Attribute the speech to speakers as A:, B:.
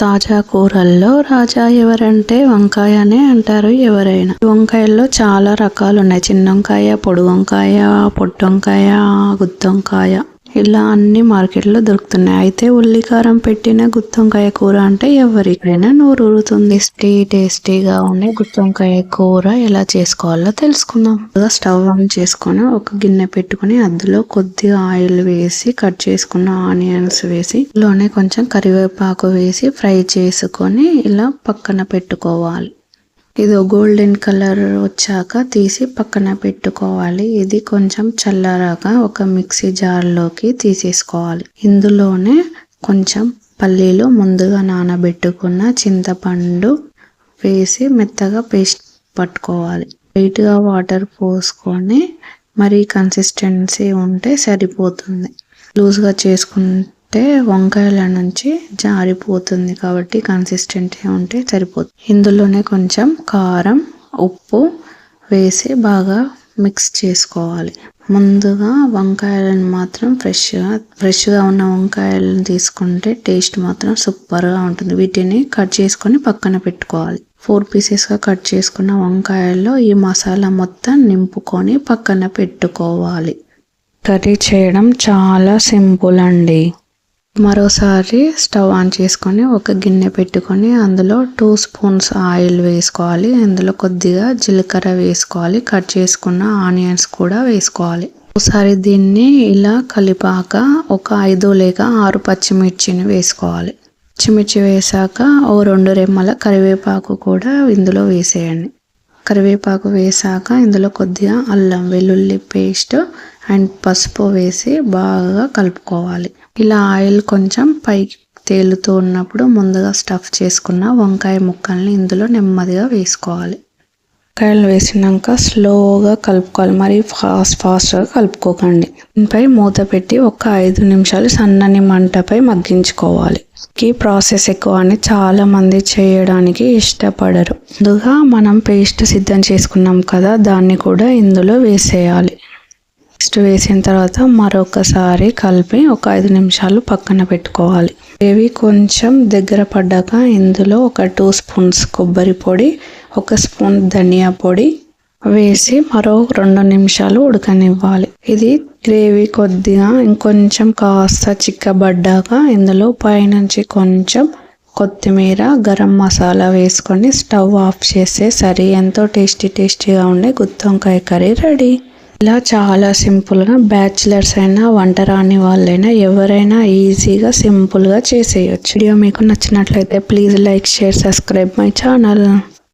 A: తాజా కూరల్లో రాజా ఎవరంటే వంకాయ అనే అంటారు ఎవరైనా. వంకాయల్లో చాలా రకాలు ఉన్నాయి చిన్న వంకాయ పొడి వంకాయ పొట్టు వంకాయ గుత్తి వంకాయ ఇలా అన్ని మార్కెట్లో దొరుకుతున్నాయి. అయితే ఉల్లికారం పెట్టిన గుత్తి వంకాయ కూర అంటే ఎవరికైనా నోరు ఊరుతుంది టేస్టీ టేస్టీగా ఉండే గుత్తి వంకాయ కూర ఎలా చేసుకోవాలో తెలుసుకుందాం. స్టవ్ ఆన్ చేసుకొని ఒక గిన్నె పెట్టుకొని అందులో కొద్దిగా ఆయిల్ వేసి కట్ చేసుకున్న ఆనియన్స్ వేసి లోనే కొంచెం కరివేపాకు వేసి ఫ్రై చేసుకొని ఇలా పక్కన పెట్టుకోవాలి. ఇది గోల్డెన్ కలర్ వచ్చాక తీసి పక్కన పెట్టుకోవాలి. ఇది కొంచెం చల్లరగా ఒక మిక్సీ జార్లోకి తీసేసుకోవాలి. ఇందులోనే కొంచెం పల్లీలు ముందుగా నానబెట్టుకున్న చింతపండు వేసి మెత్తగా పేస్ట్ పట్టుకోవాలి. లైట్గా వాటర్ పోసుకొని మరీ కన్సిస్టెన్సీ ఉంటే సరిపోతుంది. లూజ్గా చేసుకుంటే అంటే వంకాయల నుంచి జారిపోతుంది కాబట్టి కన్సిస్టెంట్గా ఉంటే సరిపోతుంది. ఇందులోనే కొంచెం కారం ఉప్పు వేసి బాగా మిక్స్ చేసుకోవాలి. ముందుగా వంకాయలను మాత్రం ఫ్రెష్గా ఫ్రెష్గా ఉన్న వంకాయలను తీసుకుంటే టేస్ట్ మాత్రం సూపర్గా ఉంటుంది. వీటిని కట్ చేసుకొని పక్కన పెట్టుకోవాలి. ఫోర్ పీసెస్గా కట్ చేసుకున్న వంకాయల్లో ఈ మసాలా మొత్తం నింపుకొని పక్కన పెట్టుకోవాలి. కర్రీ చేయడం చాలా సింపుల్ అండి. మరోసారి స్టవ్ ఆన్ చేసుకొని ఒక గిన్నె పెట్టుకొని అందులో టూ స్పూన్స్ ఆయిల్ వేసుకోవాలి. అందులో కొద్దిగా జీలకర్ర వేసుకోవాలి. కట్ చేసుకున్న ఆనియన్స్ కూడా వేసుకోవాలి. ఒకసారి దీన్ని ఇలా కలిపాక ఒక ఐదు లేక ఆరు పచ్చిమిర్చిని వేసుకోవాలి. పచ్చిమిర్చి వేసాక ఓ రెండు రెమ్మల కరివేపాకు కూడా ఇందులో వేసేయండి. కరివేపాకు వేసాక ఇందులో కొద్దిగా అల్లం వెల్లుల్లి పేస్ట్ అండ్ పసుపు వేసి బాగా కలుపుకోవాలి. ఇలా ఆయిల్ కొంచెం పైకి తేలుతూ ఉన్నప్పుడు ముందుగా స్టఫ్ చేసుకున్న వంకాయ ముక్కల్ని ఇందులో నెమ్మదిగా వేసుకోవాలి. వంకాయలు వేసినాక స్లోగా కలుపుకోవాలి. మరి ఫాస్ట్ ఫాస్ట్గా కలుపుకోకండి. దీనిపై మూత పెట్టి ఒక ఐదు నిమిషాలు సన్నని మంటపై మగ్గించుకోవాలి. ఈ ప్రాసెస్ ఎక్కువ అని చాలామంది చేయడానికి ఇష్టపడరు. ముందుగా మనం పేస్ట్ సిద్ధం చేసుకున్నాం కదా దాన్ని కూడా ఇందులో వేసేయాలి. పేస్ట్ వేసిన తర్వాత మరొకసారి కలిపి ఒక ఐదు నిమిషాలు పక్కన పెట్టుకోవాలి. ఇవి కొంచెం దగ్గర పడ్డాక ఇందులో ఒక టూ స్పూన్స్ కొబ్బరి పొడి ఒక స్పూన్ ధనియా పొడి వేసి మరో రెండు నిమిషాలు ఉడకనివ్వాలి. ఇది గ్రేవీ కొద్దిగా ఇంకొంచెం కాస్త చిక్కబడ్డాక ఇందులో పైనుంచి కొంచెం కొత్తిమీర గరం మసాలా వేసుకొని స్టవ్ ఆఫ్ చేస్తే సరి. ఎంతో టేస్టీ టేస్టీగా ఉండే గుత్తి వంకాయ కర్రీ రెడీ. ఇలా చాలా సింపుల్గా బ్యాచిలర్స్ అయినా వంట రాని వాళ్ళైనా ఎవరైనా ఈజీగా సింపుల్గా చేసేయచ్చు. వీడియో మీకు నచ్చినట్లయితే please like share subscribe my channel.